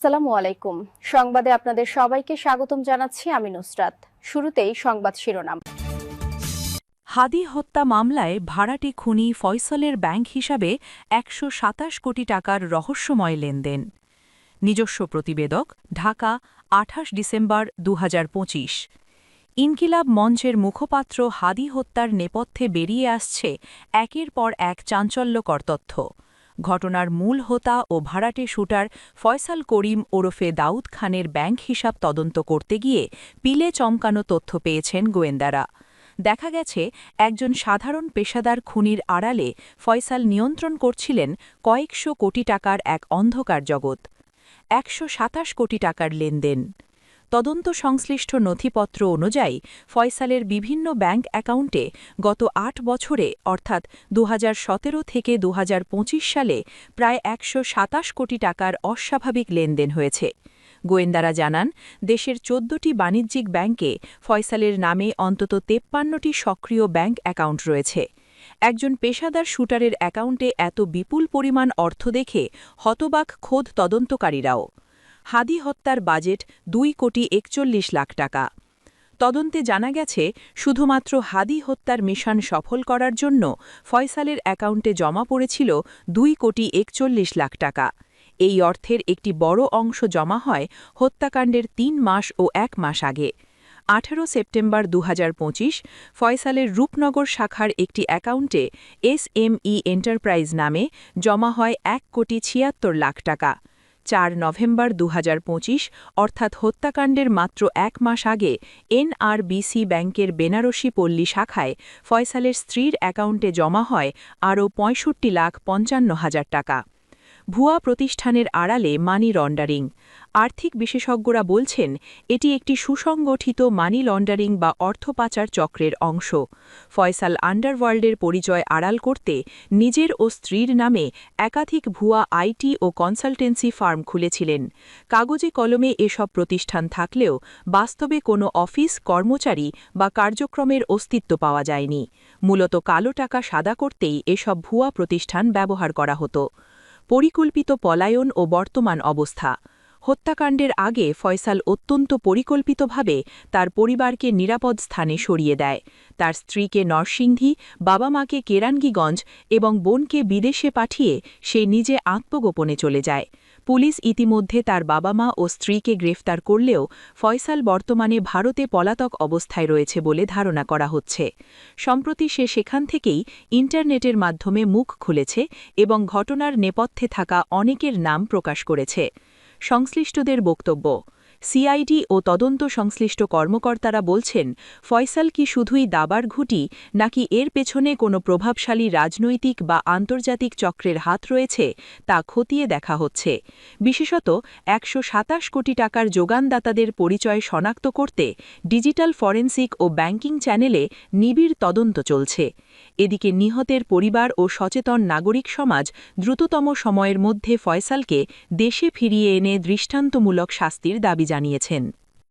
আসসালামু আলাইকুম। সংবাদে আপনাদের সবাইকে স্বাগতম জানাচ্ছি আমি নুসরাত। শুরুতেই সংবাদ শিরোনাম। হাদি হত্যা মামলায় ভাড়াটে খুনি ফয়সলের ব্যাংক হিসাবে একশো সাতাশ কোটি টাকার রহস্যময় লেনদেন। নিজস্ব প্রতিবেদক, ঢাকা, আঠাশ ডিসেম্বর দু হাজার পঁচিশ। ইনকিলাব মঞ্চের মুখপাত্র হাদি হত্যার নেপথ্যে বেরিয়ে আসছে একের পর এক চাঞ্চল্যকর তথ্য। ঘটনার মূল হোতা ও ভাড়াটে শুটার ফয়সাল করিম ওরফে দাউদ খানের ব্যাংক হিসাব তদন্ত করতে গিয়ে পিলে চমকানো তথ্য পেয়েছেন গোয়েন্দারা। দেখা গেছে, একজন সাধারণ পেশাদার খুনির আড়ালে ফয়সাল নিয়ন্ত্রণ করছিলেন কয়েকশো কোটি টাকার এক অন্ধকার জগৎ। একশো সাতাশ কোটি টাকার লেনদেন। তদন্ত সংশ্লিষ্ট নথিপত্র অনুযায়ী ফয়সালের বিভিন্ন ব্যাংক অ্যাকাউন্টে গত আট বছরে, অর্থাৎ দুহাজার সতেরো থেকে দুহাজার পঁচিশ সালে প্রায় একশো সাতাশ কোটি টাকার অস্বাভাবিক লেনদেন হয়েছে। গোয়েন্দারা জানান, দেশের চোদ্দটি বাণিজ্যিক ব্যাংকে ফয়সালের নামে অন্তত তেপ্পান্নটি সক্রিয় ব্যাংক অ্যাকাউন্ট রয়েছে। একজন পেশাদার শুটারের অ্যাকাউন্টে এত বিপুল পরিমাণ অর্থ দেখে হতবাক খোদ তদন্তকারীরাও। হাদি হত্যার বাজেট দুই কোটি একচল্লিশ লাখ টাকা। তদন্তে জানা গেছে, শুধুমাত্র হাদি হত্যার মিশন সফল করার জন্য ফয়সালের অ্যাকাউন্টে জমা পড়েছিল দুই কোটি একচল্লিশ লাখ টাকা। এই অর্থের একটি বড় অংশ জমা হয় হত্যাকাণ্ডের তিন মাস ও এক মাস আগে। আঠারো সেপ্টেম্বর দু হাজার পঁচিশ, ফয়সালের রূপনগর শাখার একটি অ্যাকাউন্টে এসএমই এন্টারপ্রাইজ নামে জমা হয় এক কোটি ছিয়াত্তর লাখ টাকা। চার নভেম্বর দু হাজার পঁচিশ, অর্থাৎ হত্যাকাণ্ডের মাত্র এক মাস আগে, এনআরবিসি ব্যাংকের বেনারসি পল্লী শাখায় ফয়সালের স্ত্রীর অ্যাকাউন্টে জমা হয় আরও পঁয়ষট্টি লাখ পঞ্চান্ন হাজার টাকা। ভুয়া প্রতিষ্ঠানের আড়ালে মানি লন্ডারিং। আর্থিক বিশেষজ্ঞরা বলছেন, এটি একটি সুসংগঠিত মানি লন্ডারিং বা অর্থ পাচার চক্রের অংশ। ফয়সাল আন্ডারওয়ার্ল্ডের পরিচয় আড়াল করতে নিজের ও স্ত্রীর নামে একাধিক ভুয়া আইটি ও কনসালটেন্সি ফার্ম খুলেছিলেন। কাগজে কলমে এসব প্রতিষ্ঠান থাকলেও বাস্তবে কোনো অফিস, কর্মচারী বা কার্যক্রমের অস্তিত্ব পাওয়া যায়নি। মূলত কালো টাকা সাদা করতেই এসব ভুয়া প্রতিষ্ঠান ব্যবহার করা হতো। পরিকল্পিত পলায়ন ও বর্তমান অবস্থা। হত্যাকাণ্ডের আগে ফয়সাল অত্যন্ত পরিকল্পিতভাবে তার পরিবারকে নিরাপদ স্থানে সরিয়ে দেয়। তার স্ত্রীকে নরসিংদী বাবা মাকে কেরানগিগঞ্জ এবং বোনকে বিদেশে পাঠিয়ে সে নিজে আত্মগোপনে চলে যায়। পুলিশ ইতিমধ্যে তার বাবা মা ও স্ত্রীকে গ্রেফতার করলেও ফয়সাল বর্তমানে ভারতে পলাতক অবস্থায় রয়েছে বলে ধারণা করা হচ্ছে। সম্প্রতি সে সেখান থেকেই ইন্টারনেটের মাধ্যমে মুখ খুলেছে এবং ঘটনার নেপথ্যে থাকা অনেকের নাম প্রকাশ করেছে। সংশ্লিষ্টদের বক্তব্য। সিআইডি ও তদন্ত সংশ্লিষ্ট কর্মকর্তারা বলছেন, ফয়সাল কি শুধুই দাবার ঘুটি, নাকি এর পেছনে কোনো প্রভাবশালী রাজনৈতিক বা আন্তর্জাতিক চক্রের হাত রয়েছে, তা খতিয়ে দেখা হচ্ছে। বিশেষত, একশো সাতাশ কোটি টাকার যোগানদাতাদের পরিচয় শনাক্ত করতে ডিজিটাল ফরেন্সিক ও ব্যাংকিং চ্যানেলে নিবিড় তদন্ত চলছে। এদিকে নিহতের পরিবার ও সচেতন নাগরিক সমাজ দ্রুততম সময়ের মধ্যে ফয়সালকে দেশে ফিরিয়ে এনে দৃষ্টান্তমূলক শাস্তির দাবি জানিয়েছেন।